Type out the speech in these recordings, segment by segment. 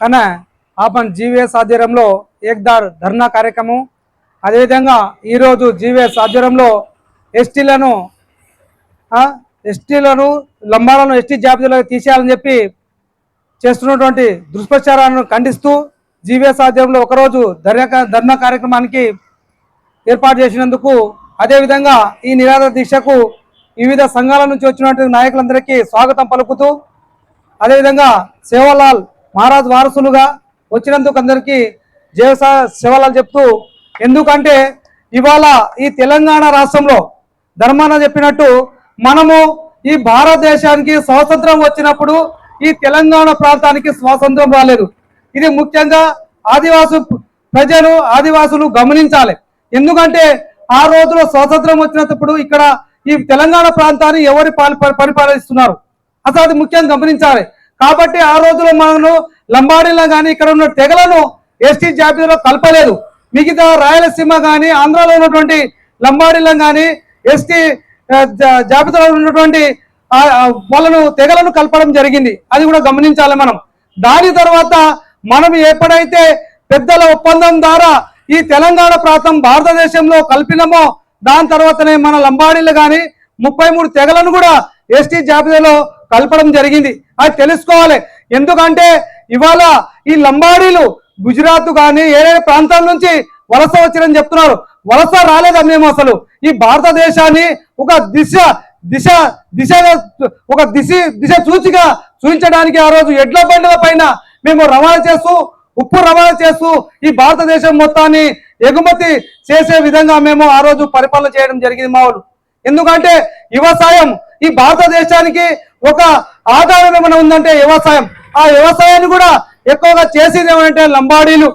కానీ ఆపన్ జీవీఎస్ ఆధ్వర్యంలో ఏక్దార్ ధర్నా కార్యక్రమం. అదేవిధంగా ఈరోజు జీవీఎస్ ఆధ్వర్యంలో ఎస్టీలను ఎస్టీలను లంబాలను ఎస్టీ జాబితాలో తీసేయాలని చెప్పి చేస్తున్నటువంటి దుష్ప్రచారాలను ఖండిస్తూ జీవీఎస్ ఆధ్వర్యంలో ఒకరోజు ధర్నా ధర్నా కార్యక్రమానికి ఏర్పాటు చేసినందుకు అదేవిధంగా ఈ నిరాధార దీక్షకు వివిధ సంఘాల నుంచి వచ్చినటువంటి నాయకులందరికీ స్వాగతం పలుకుతూ అదేవిధంగా సేవలాల్ మహారాజ్ వారసులుగా వచ్చినందుకు అందరికీ జయసా శివాలని చెప్తూ ఎందుకంటే ఇవాళ ఈ తెలంగాణ రాష్ట్రంలో ధర్మాన చెప్పినట్టు మనము ఈ భారతదేశానికి స్వాతంత్రం వచ్చినప్పుడు ఈ తెలంగాణ ప్రాంతానికి స్వాతంత్రం రాలేదు. ఇది ముఖ్యంగా ఆదివాసు ప్రజలు ఆదివాసులు గమనించాలి. ఎందుకంటే ఆ రోజులో స్వాతంత్రం వచ్చినప్పుడు ఇక్కడ ఈ తెలంగాణ ప్రాంతాన్ని ఎవరు పాలి- పరిపాలిస్తున్నారు? అసలు అది ముఖ్యంగా గమనించాలి. కాబట్టి ఆ రోజులో మనను లంబాడీలో కానీ ఇక్కడ ఉన్న తెగలను ఎస్టీ జాబితాలో కలపలేదు. మిగతా రాయలసీమ కానీ ఆంధ్రాలో ఉన్నటువంటి లంబాడీలను కానీ ఎస్టీ జాబితాలో ఉన్నటువంటి వాళ్ళను తెగలను కలపడం జరిగింది. అది కూడా గమనించాలి మనం. దాని తర్వాత మనం ఎప్పుడైతే పెద్దల ఒప్పందం ద్వారా ఈ తెలంగాణ ప్రాంతం భారతదేశంలో కలిపినమో దాని తర్వాతనే మన లంబాడీలు కానీ ముప్పై మూడు తెగలను కూడా ఎస్టీ జాబితాలో కలపడం జరిగింది. అది తెలుసుకోవాలి. ఎందుకంటే ఇవాళ ఈ లంబాడీలు గుజరాత్ కానీ ఏదైనా ప్రాంతాల నుంచి వలస వచ్చిరని చెప్తున్నారు. వలస రాలేదా మేము అసలు? ఈ భారతదేశాన్ని ఒక దిశ దిశ దిశ ఒక దిశ దిశ సూచిగా చూపించడానికి ఆ రోజు ఎడ్ల బండ్ల పైన మేము రవాణా చేస్తూ ఉప్పు రవాణా చేస్తూ ఈ భారతదేశం మొత్తాన్ని ఎగుమతి చేసే విధంగా మేము ఆ రోజు పరిపాలన చేయడం జరిగింది మా వాళ్ళు. ఎందుకంటే వ్యవసాయం ఈ భారతదేశానికి ఒక ఆధారం ఏమైనా ఉందంటే వ్యవసాయం. ఆ వ్యవసాయాన్ని కూడా ఎక్కువగా చేసేది ఏమంటే లంబాడీలు.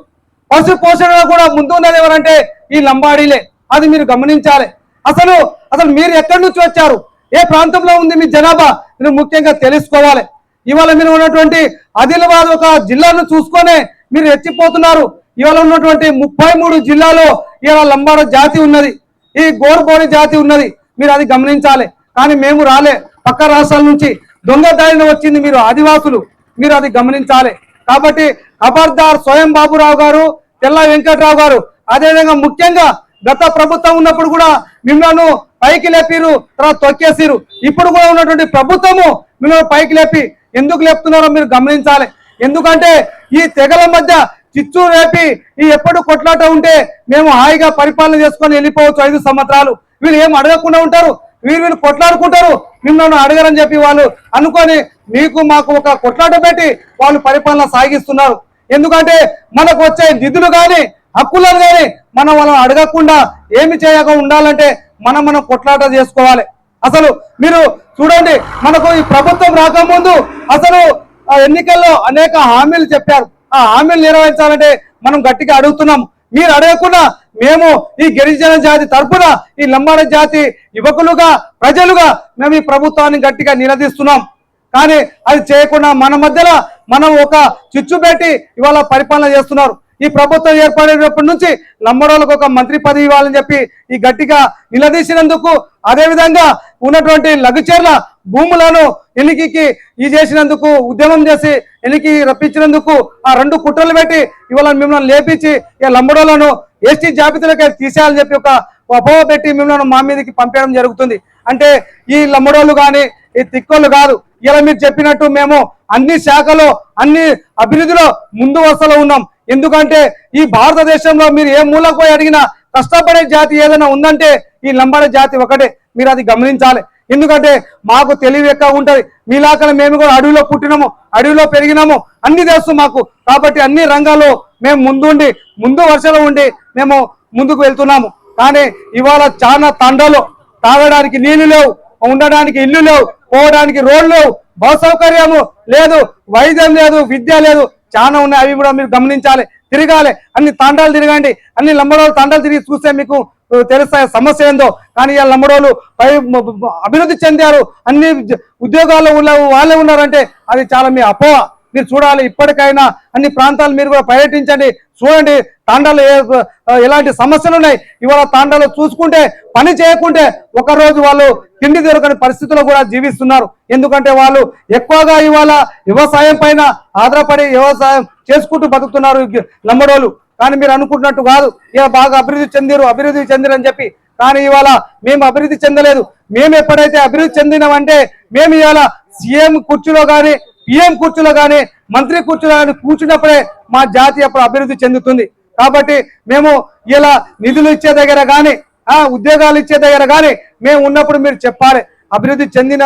పశు పోషణలో కూడా ముందు ఉన్నది ఎవరంటే ఈ లంబాడీలే. అది మీరు గమనించాలి. అసలు అసలు మీరు ఎక్కడి నుంచి వచ్చారు? ఏ ప్రాంతంలో ఉంది మీ జనాభా? మీరు ముఖ్యంగా తెలుసుకోవాలి. ఇవాళ మీరు ఉన్నటువంటి ఆదిలాబాద్ ఒక జిల్లాను చూసుకొనే మీరు రెచ్చిపోతున్నారు. ఇవాళ ఉన్నటువంటి ముప్పై మూడు జిల్లాలో ఇవాళ లంబాడ జాతి ఉన్నది. ఈ గోర్బోడి జాతి ఉన్నది. మీరు అది గమనించాలి. కానీ మేము రాలే. పక్క రాష్ట్రాల నుంచి దొంగ దారిన వచ్చింది మీరు ఆదివాసులు. మీరు అది గమనించాలి. కాబట్టి ఖబర్దార్ స్వయం బాబురావు గారు తెల్ల వెంకట్రావు గారు అదేవిధంగా ముఖ్యంగా గత ప్రభుత్వం ఉన్నప్పుడు కూడా మిమ్మల్ని పైకి లేపిరు తర్వాత తొక్కేసిరు. ఇప్పుడు కూడా ఉన్నటువంటి ప్రభుత్వము మిమ్మల్ని పైకి లేపి ఎందుకు లేపుతున్నారో మీరు గమనించాలి. ఎందుకంటే ఈ తెగల మధ్య చిచ్చు రేపి ఈ ఎప్పుడు కొట్లాట ఉంటే మేము హాయిగా పరిపాలన చేసుకొని వెళ్ళిపోవచ్చు ఐదు సంవత్సరాలు. వీళ్ళు ఏం అడగకుండా ఉంటారు? వీరు వీళ్ళు కొట్లాడుకుంటారు మిమ్మల్ని అడగరని చెప్పి వాళ్ళు అనుకొని మీకు మాకు ఒక కొట్లాట పెట్టి వాళ్ళు పరిపాలన సాగిస్తున్నారు. ఎందుకంటే మనకు వచ్చే నిధులు కానీ హక్కులను కానీ మనం వాళ్ళని అడగకుండా ఏమి చేయక ఉండాలంటే మనం మనం కొట్లాట చేసుకోవాలి. అసలు మీరు చూడండి మనకు ఈ ప్రభుత్వం రాకముందు అసలు ఆ ఎన్నికల్లో అనేక హామీలు చెప్పారు. ఆ హామీలు నెరవేర్చాలంటే మనం గట్టిగా అడుగుతున్నాం. మీరు అడగకుండా మేము ఈ గిరిజన జాతి తరపున ఈ లంబాడ జాతి యువకులుగా ప్రజలుగా మేము ఈ ప్రభుత్వాన్ని గట్టిగా నిలదీస్తున్నాం. కానీ అది చేయకుండా మన మధ్యలో మనం ఒక చిచ్చు పెట్టి ఇవాళ పరిపాలన చేస్తున్నారు. ఈ ప్రభుత్వం ఏర్పడినప్పటి నుంచి లంబడోళ్ళకు ఒక మంత్రి పదవి ఇవ్వాలని చెప్పి ఈ గట్టిగా నిలదీసినందుకు అదేవిధంగా ఉన్నటువంటి లఘుచర్ల భూములను ఎన్నికకి ఈ చేసినందుకు ఉద్యమం చేసి ఎన్నికి రప్పించినందుకు ఆ రెండు కుట్రలు పెట్టి ఇవాళ మిమ్మల్ని లేపించి ఈ లంబడోలను ఎస్టీ జాబితాలకే తీసేయాలని చెప్పి ఒక అపోహ పెట్టి మిమ్మల్ని మా మీదకి పంపేయడం జరుగుతుంది. అంటే ఈ లంబడోళ్ళు కానీ ఈ తిక్కోళ్ళు కాదు. ఇలా మీరు చెప్పినట్టు మేము అన్ని శాఖలో అన్ని అభివృద్ధిలో ముందు వరుసలో ఉన్నాం. ఎందుకంటే ఈ భారతదేశంలో మీరు ఏ మూలకు పోయి అడిగినా కష్టపడే జాతి ఏదైనా ఉందంటే ఈ లంబాడ జాతి ఒకటే. మీరు అది గమనించాలి. ఎందుకంటే మాకు తెలివి ఎక్కువ ఉంటది. మీలాకనే మేము కూడా అడవిలో పుట్టినాము అడవిలో పెరిగినాము. అన్ని తెలుసు మాకు. కాబట్టి అన్ని రంగాల్లో మేము ముందుండి ముందు వరుసలో ఉండి మేము ముందుకు వెళ్తున్నాము. కానీ ఇవాళ చాలా తండలు తాగడానికి నీళ్ళు లేవు ఉండడానికి ఇల్లు లేవు పోవడానికి రోడ్లు లేవు బస్ సౌకర్యము లేదు వైద్యం లేదు విద్య లేదు. చాలా ఉన్నాయి. అవి కూడా మీరు గమనించాలి తిరగాలి. అన్ని తాండాలు తిరగండి. అన్ని లంబడాలు తాండాలు తిరిగి చూస్తే మీకు తెలుస్తాయి సమస్య ఏందో? కానీ వాళ్ళ లంబడోలు పై అభివృద్ధి చెందారు. అన్ని ఉద్యోగాల్లో ఉన్న వాళ్ళే ఉన్నారంటే అది చాలా మీ అపోహ. మీరు చూడాలి ఇప్పటికైనా అన్ని ప్రాంతాలు మీరు కూడా పర్యటించండి. చూడండి తాండాలు ఎలాంటి సమస్యలు ఉన్నాయి? ఇవాళ తాండాలు చూసుకుంటే పని చేయకుంటే ఒకరోజు వాళ్ళు తిండి దొరకని పరిస్థితుల్లో కూడా జీవిస్తున్నారు. ఎందుకంటే వాళ్ళు ఎక్కువగా ఇవాళ వ్యవసాయం పైన ఆధారపడి వ్యవసాయం చేసుకుంటూ బతుకుతున్నారు నమ్మడోళ్ళు కానీ మీరు అనుకుంటున్నట్టు కాదు. ఇక బాగా అభివృద్ధి చెందిరు అభివృద్ధి చెందిరు అని చెప్పి. కానీ ఇవాళ మేము అభివృద్ధి చెందలేదు. మేము ఎప్పుడైతే అభివృద్ధి చెందినామంటే మేము ఇవాళ సీఎం కుర్చీలో కానీ పిఎం కుర్చీలో కానీ మంత్రి కుర్చీలో కానీ కూర్చున్నప్పుడే మా జాతి అప్పుడు అభివృద్ధి చెందుతుంది. కాబట్టి మేము ఇలా నిధులు ఇచ్చే దగ్గర కానీ ఆ ఉద్యోగాలు ఇచ్చే దగ్గర కానీ మేము ఉన్నప్పుడు మీరు చెప్పాలి అభివృద్ధి చెందిన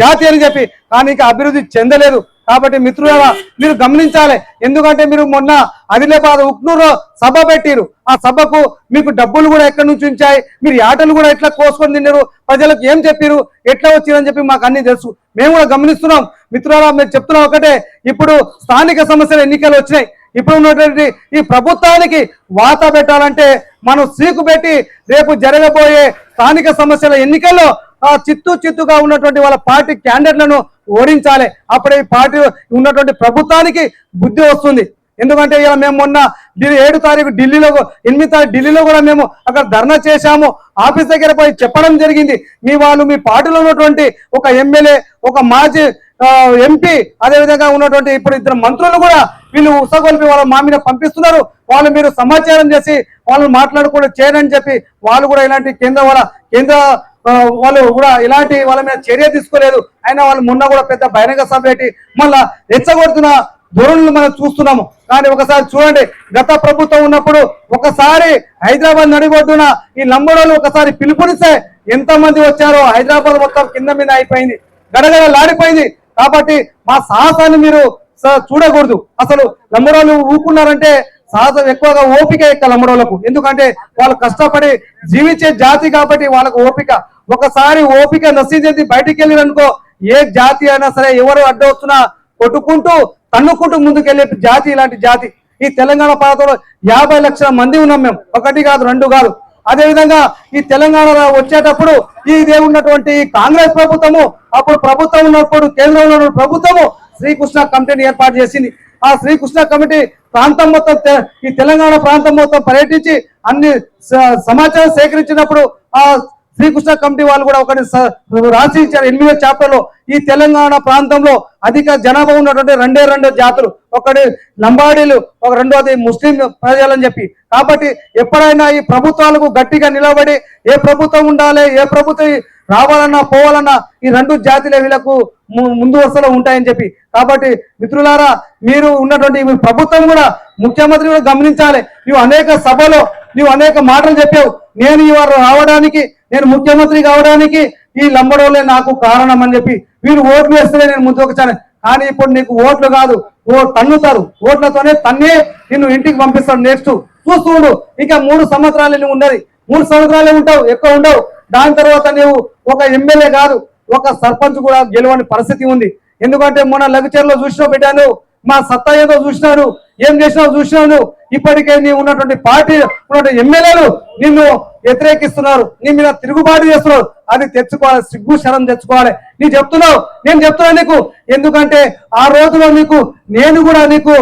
జాతి అని చెప్పి. కానీ ఇంకా అభివృద్ధి చెందలేదు. కాబట్టి మిత్రులారా మీరు గమనించాలి. ఎందుకంటే మీరు మొన్న ఆదిలాబాద్ ఉక్నూరు సభ పెట్టిరు. ఆ సభకు మీకు డబ్బులు కూడా ఎక్కడి నుంచి ఉంచాయి? మీరు ఆటలు కూడా ఎట్లా కోసుకొని తిన్నారు? ప్రజలకు ఏం చెప్పారు? ఎట్లా వచ్చిరని చెప్పి మాకు అన్ని తెలుసు. మేము కూడా గమనిస్తున్నాం. మిత్రులారా మీరు చెప్తున్నాం ఒకటే. ఇప్పుడు స్థానిక సమస్యల ఎన్నికలు వచ్చినాయి. ఇప్పుడు ఉన్నటువంటి ఈ ప్రభుత్వానికి వాత పెట్టాలంటే మనం సీకు పెట్టి రేపు జరగబోయే స్థానిక సమస్యల ఎన్నికల్లో ఆ చిత్తు చిత్తుగా ఉన్నటువంటి వాళ్ళ పార్టీ క్యాండిడేట్లను ఓడించాలి. అప్పుడే ఈ పార్టీ ఉన్నటువంటి ప్రభుత్వానికి బుద్ధి వస్తుంది. ఎందుకంటే ఇలా మేము మొన్న ఏడు తారీఖు ఢిల్లీలో ఎనిమిది తారీఖు ఢిల్లీలో కూడా మేము అక్కడ ధర్నా చేశాము. ఆఫీస్ దగ్గర పోయి చెప్పడం జరిగింది. మీ వాళ్ళు మీ పార్టీలో ఉన్నటువంటి ఒక ఎమ్మెల్యే ఒక మాజీ ఎంపీ అదేవిధంగా ఉన్నటువంటి ఇప్పుడు ఇద్దరు మంత్రులు కూడా వీళ్ళు ఉసగొల్పి వాళ్ళ మా మీద పంపిస్తున్నారు. వాళ్ళు మీరు సమాచారం చేసి వాళ్ళని మాట్లాడుకోవడం చేయరని చెప్పి వాళ్ళు కూడా ఇలాంటి కేంద్ర వాళ్ళ కేంద్ర వాళ్ళు కూడా ఇలాంటి వాళ్ళ మీద చర్య తీసుకోలేదు. అయినా వాళ్ళు మొన్న కూడా పెద్ద బహిరంగ సభ పెట్టి మళ్ళా రెచ్చగొడుతున్న ధోరణులు మనం చూస్తున్నాము. కానీ ఒకసారి చూడండి గత ప్రభుత్వం ఉన్నప్పుడు ఒకసారి హైదరాబాద్ నడిబొడ్డున ఈ లంబడోళ్ళు ఒకసారి పిలుపునిస్తే ఎంత మంది వచ్చారో హైదరాబాద్ మొత్తం కింద మీద అయిపోయింది. గడగడ లాడిపోయింది. కాబట్టి మా సాహసాన్ని మీరు స- చూడకూడదు. అసలు లంబడోళ్ళు ఊకున్నారంటే సాహసం ఎక్కువగా ఓపిక ఎక్క లంబడోళ్ళకు ఎందుకంటే వాళ్ళు కష్టపడి జీవించే జాతి కాబట్టి వాళ్ళకు ఓపిక. ఒకసారి ఓపిక నశించేది బయటికి వెళ్ళిరనుకో ఏ జాతి అయినా సరే ఎవరు అడ్డొస్తున్నా కొట్టుకుంటూ తన్నుకుంటూ ముందుకెళ్ళే జాతి ఇలాంటి జాతి. ఈ తెలంగాణ ప్రాంతంలో యాభై లక్షల మంది ఉన్నాం మేము. ఒకటి కాదు రెండు కాదు. అదే విధంగా ఈ తెలంగాణ వచ్చేటప్పుడు ఇదే ఉన్నటువంటి కాంగ్రెస్ ప్రభుత్వము అప్పుడు ప్రభుత్వం ఉన్నప్పుడు కేంద్రంలో ఉన్న ప్రభుత్వము శ్రీకృష్ణ కమిటీని ఏర్పాటు చేసింది. ఆ శ్రీకృష్ణ కమిటీ ప్రాంతం మొత్తం తె- ఈ తెలంగాణ ప్రాంతం మొత్తం పర్యటించి అన్ని స- సమాచారం సేకరించినప్పుడు ఆ శ్రీకృష్ణ కమిటీ వాళ్ళు కూడా ఒకటి రాసి ఇచ్చారు ఎనిమిదో చాప్టర్లో ఈ తెలంగాణ ప్రాంతంలో అధిక జనాభా ఉన్నటువంటి రెండే రెండు జాతులు. ఒకటి లంబాడీలు ఒక రెండోది ముస్లిం ప్రజలని చెప్పి. కాబట్టి ఎప్పుడైనా ఈ ప్రభుత్వాలకు గట్టిగా నిలబడి ఏ ప్రభుత్వం ఉండాలి ఏ ప్రభుత్వం రావాలన్నా పోవాలన్నా ఈ రెండు జాతులే వీళ్ళకు ము- ముందు వరుసలో ఉంటాయని చెప్పి. కాబట్టి మిత్రులారా మీరు ఉన్నటువంటి ప్రభుత్వం కూడా ముఖ్యమంత్రి కూడా గమనించాలి. నువ్వు అనేక సభలో నువ్వు అనేక మాటలు చెప్పావు. నేను ఇవాళ రావడానికి నేను ముఖ్యమంత్రి కావడానికి ఈ లంబడోలే నాకు కారణం అని చెప్పి వీరు ఓట్లు వేస్తే నేను ముందుకు వచ్చాను. కానీ ఇప్పుడు నీకు ఓట్లు కాదు. ఓ తన్నుతారు. ఓట్లతోనే తన్నే నిన్ను ఇంటికి పంపిస్తాడు. నెక్స్ట్ చూస్తూ ఉండు. ఇంకా మూడు సంవత్సరాలు నువ్వు ఉన్నది. మూడు సంవత్సరాలే ఉంటావు. ఎక్కువ ఉండవు. దాని తర్వాత నీవు ఒక ఎమ్మెల్యే కాదు ఒక సర్పంచ్ కూడా గెలవని పరిస్థితి ఉంది. ఎందుకంటే మొన్న లగచర్లో చూసినా పెట్టాను మా సత్తా ఏదో చూసినాను ఏం చేసినావు చూసినాను. ఇప్పటికే నీ ఉన్నటువంటి పార్టీ ఉన్నటువంటి ఎమ్మెల్యేలు నిన్ను వ్యతిరేకిస్తున్నారు నీ మీద తిరుగుబాటు చేస్తున్నారు. అది తెచ్చుకోవాలి సిగ్గు శరం తెచ్చుకోవాలి. నీ చెప్తున్నావు నేను చెప్తున్నా నీకు. ఎందుకంటే ఆ రోజులో నీకు నేను కూడా నీకు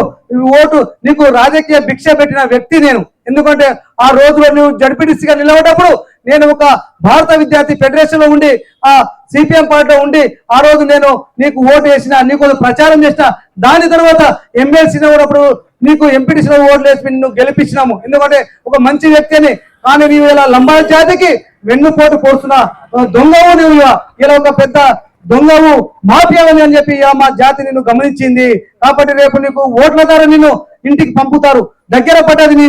ఓటు నీకు రాజకీయ భిక్ష పెట్టిన వ్యక్తి నేను. ఎందుకంటే ఆ రోజులో నువ్వు జడ్పీటీసీగా నిలబడేటప్పుడు నేను ఒక భారత విద్యార్థి ఫెడరేషన్లో ఉండి ఆ సిపిఎం పార్టీలో ఉండి ఆ రోజు నేను నీకు ఓటు వేసిన నీకు ప్రచారం చేసిన దాని తర్వాత ఎమ్మెల్సీ ఉన్నప్పుడు నీకు ఎంపీటీసీలో ఓట్లు వేసి నిన్ను గెలిపించినాము. ఎందుకంటే ఒక మంచి వ్యక్తిని కానీ నీవు ఇలా లంబాల జాతికి వెన్నుపోటు పోస్తున్నా దొంగవు నువ్వు ఇలా. ఒక పెద్ద దొంగవు మాఫియావని అని చెప్పి మా జాతి నిన్ను గమనించింది. కాబట్టి రేపు నీకు ఓట్ల ద్వారా నిన్ను ఇంటికి పంపుతారు. దగ్గర పడ్డది నీ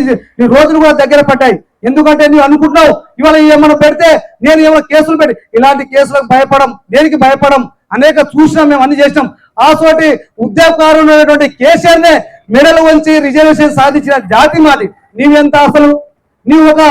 రోజులు కూడా దగ్గర పడ్డాయి. ఎందుకంటే నువ్వు అనుకుంటున్నావు ఇవాళ ఏమైనా పెడితే నేను ఏమైనా కేసులు పెట్టి ఇలాంటి కేసులకు భయపడం దేనికి భయపడం? అనేక చూసినాం మేము అన్ని చేసినాం. ఆ చోటి ఉద్యోగకారులు ఉన్నటువంటి కేసీఆర్ నే మెడలు వంచి రిజర్వేషన్ సాధించిన జాతి మాది. నీవెంత అసలు? నీవు ఒక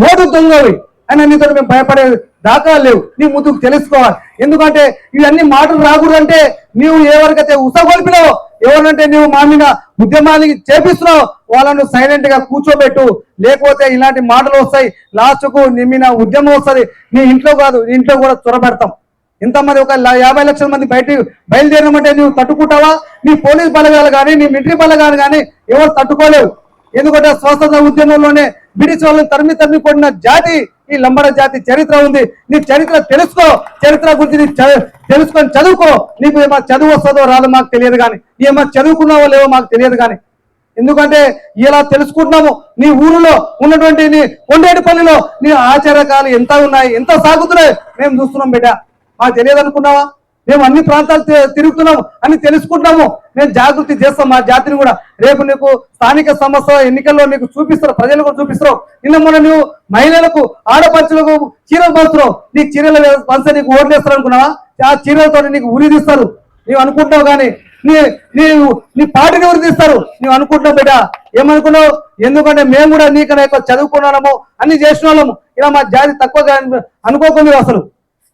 ఓటు దొంగవి. అని నీతో మేము భయపడే దాఖలు లేవు. నీ ముందుకు తెలుసుకోవాలి. ఎందుకంటే ఇవన్నీ మాటలు రాకూడదంటే నీవు ఎవరికైతే ఉసగొల్పినావో ఎవరంటే నువ్వు మా మీద ఉద్యమానికి చేపిస్తున్నావు వాళ్ళను సైలెంట్గా కూర్చోబెట్టు. లేకపోతే ఇలాంటి మాటలు వస్తాయి లాస్ట్కు నీ మీద ఉద్యమం వస్తుంది. నీ ఇంట్లో కాదు నీ ఇంట్లో కూడా చొరబెడతాం. ఇంతమంది ఒక ల- యాభై లక్షల మంది బయట బయలుదేరమంటే నువ్వు తట్టుకుంటావా? నీ పోలీస్ బలగాలు కానీ నీ మిలిటరీ బలగాలు కానీ ఎవరు తట్టుకోలేవు. ఎందుకంటే స్వతంత్ర ఉద్యమంలోనే బ్రిటిష్ వాళ్ళని తరిమి తరిమి కొట్టిన జాతి ఈ లంబడ జాతి చరిత్ర ఉంది. నీ చరిత్ర తెలుసుకో. చరిత్ర గురించి నీ తెలుసుకొని చదువుకో. నీకు ఏమో చదువు వస్తుందో రాదో మాకు తెలియదు కానీ ఏమో చదువుకున్నావో లేవో మాకు తెలియదు కానీ ఎందుకంటే ఇలా తెలుసుకుంటున్నాము. నీ ఊరిలో ఉన్నటువంటి నీ కొండేటిపల్లిలో నీ ఆచారకాలు ఎంత ఉన్నాయి ఎంత సాగుతున్నాయి మేము చూస్తున్నాం బిడ్డ. మాకు తెలియదు అనుకున్నావా మేము అన్ని ప్రాంతాలు తిరుగుతున్నాము అని తెలుసుకుంటున్నాము. మేము జాగృతి చేస్తాం మా జాతిని కూడా రేపు నీకు స్థానిక సంస్థ ఎన్నికల్లో నీకు చూపిస్తారు ప్రజలు కూడా చూపిస్తారు నిన్న మొన్న నువ్వు మహిళలకు ఆడపడుచులకు చీరలు పంచుతున్నావు. నీకు చీరలు పంచ నీకు ఓట్లు వేస్తారు అనుకున్నావా ఆ చీరలతో నీకు ఉరి తీస్తారు. నీవు అనుకుంటున్నావు కానీ నీ నీ నీ పార్టీని ఎవరు తీస్తారు. నీవు అనుకుంటున్నావు బిడ్డ ఏమనుకున్నావు? ఎందుకంటే మేము కూడా నీకన్నా ఎక్కువ చదువుకున్న అన్ని చేసిన వాళ్ళము. ఇలా మా జాతి తక్కువ అనుకోకుండా అసలు.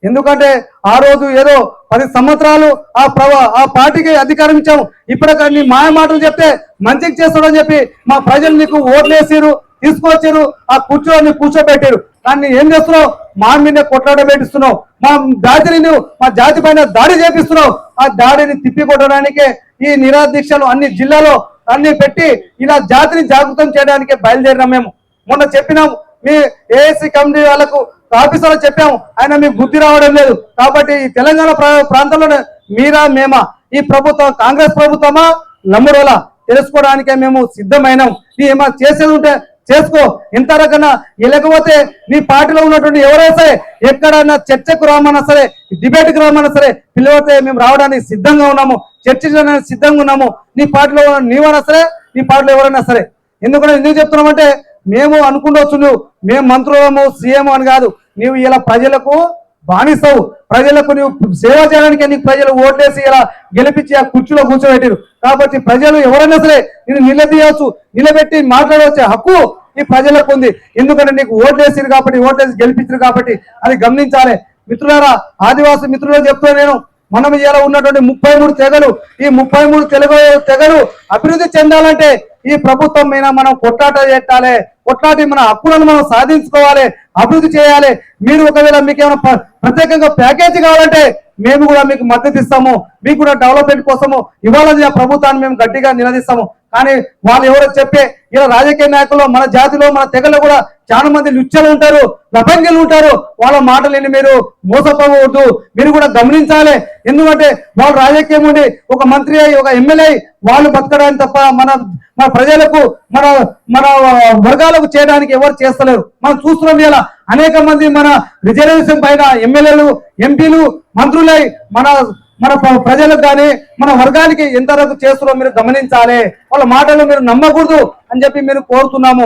ఎందుకంటే ఆ రోజు ఏదో పది సంవత్సరాలు ఆ ప్రవ ఆ పార్టీకి అధికారం ఇచ్చాము. ఇప్పటికీ నీ మాయ మాటలు చెప్తే మంచికి చేస్తాడని చెప్పి మా ప్రజలు నీకు ఓట్లేసారు తీసుకొచ్చారు ఆ కూర్చోని కూర్చోబెట్టారు దాన్ని ఏం చేస్తున్నావు? మా మీద కొట్లాడ పెట్టిస్తున్నావు మా జాతిని నువ్వు మా జాతి పైన దాడి చేపిస్తున్నావు. ఆ దాడిని తిప్పి కొట్టడానికి ఈ నిరాదీక్షలు అన్ని జిల్లాలో అన్ని పెట్టి ఇలా జాతిని జాగృతం చేయడానికి బయలుదేరినాం మేము. మొన్న చెప్పినాం మీ ఏఎస్సీ కమిటీ వాళ్ళకు ఆఫీసర్లు చెప్పాము ఆయన మీకు బుద్ధి రావడం లేదు. కాబట్టి తెలంగాణ ప్రా- ప్రాంతంలోనే మీరా మేమా ఈ ప్రభుత్వం కాంగ్రెస్ ప్రభుత్వమా? నమ్మురోలా తెలుసుకోవడానికే మేము సిద్ధమైనాం. నీ ఏమా చేసేది ఉంటే చేసుకో. ఎంత రకన్నా లేకపోతే నీ పార్టీలో ఉన్నటువంటి ఎవరైనా సరే ఎక్కడన్నా చర్చకు రామన్నా సరే డిబేట్కి రామన్నా సరే పిలవతే మేము రావడానికి సిద్ధంగా ఉన్నాము. చర్చించడానికి సిద్ధంగా ఉన్నాము. నీ పార్టీలో నీవైనా సరే నీ పార్టీలో ఎవరైనా సరే. ఎందుకంటే ఎందుకు చెప్తున్నామంటే మేము అనుకుంటూ నువ్వు మేము మంత్రులము సీఎం అని కాదు. నీవు ఇలా ప్రజలకు బానిస్తావు ప్రజలకు నువ్వు సేవ చేయడానికి నీకు ప్రజలు ఓట్లేసి ఇలా గెలిపించి ఆ కుర్చీలో కూర్చోబెట్టారు. కాబట్టి ప్రజలు ఎవరైనా సరే నేను నిలదీయవచ్చు నిలబెట్టి మాట్లాడవచ్చే హక్కు ఈ ప్రజలకు ఉంది. ఎందుకంటే నీకు ఓట్లేసిరు కాబట్టి ఓట్లేసి గెలిపించారు కాబట్టి అది గమనించాలి. మిత్రులారా ఆదివాసి మిత్రులు చెప్తున్నా నేను మనం ఇలా ఉన్నటువంటి ముప్పై మూడు తెగలు ఈ ముప్పై మూడు తెలుగు తెగలు అభివృద్ధి చెందాలంటే ఈ ప్రభుత్వం మీద మనం కొట్లాట పెట్టాలి కొట్లాడి మన హక్కులను మనం సాధించుకోవాలి అభివృద్ధి చేయాలి. మీరు ఒకవేళ మీకు ఏమైనా ప్రత్యేకంగా ప్యాకేజీ కావాలంటే మేము కూడా మీకు మద్దతు ఇస్తాము. మీకు కూడా డెవలప్మెంట్ కోసము ఇవాళ ప్రభుత్వాన్ని మేము గట్టిగా నిలదీస్తాము. కానీ వాళ్ళు ఎవరో చెప్పే ఇలా రాజకీయ నాయకులు మన జాతిలో మన తెగలో కూడా చాలా మంది లుచ్చలు ఉంటారు లపంగిలు ఉంటారు. వాళ్ళ మాటలు మీరు మోసపోవద్దు మీరు కూడా గమనించాలి. ఎందుకంటే వాళ్ళు రాజకీయం ఉండి ఒక మంత్రి అయి ఒక ఎమ్మెల్యే వాళ్ళు బతకడానికి తప్ప మన మన ప్రజలకు మన మన వర్గాలకు చేయడానికి ఎవరు చేస్తలేరు. మనం చూస్తున్నాం ఇలా అనేక మంది మన రిజర్వేషన్ పైన ఎమ్మెల్యేలు ఎంపీలు మంత్రులై మన మన ప్రజలకు కానీ మన వర్గానికి ఎంతవరకు చేస్తున్నారో మీరు గమనించాలి. వాళ్ళ మాటలు మీరు నమ్మకూడదు అని చెప్పి మీరు కోరుతున్నాము.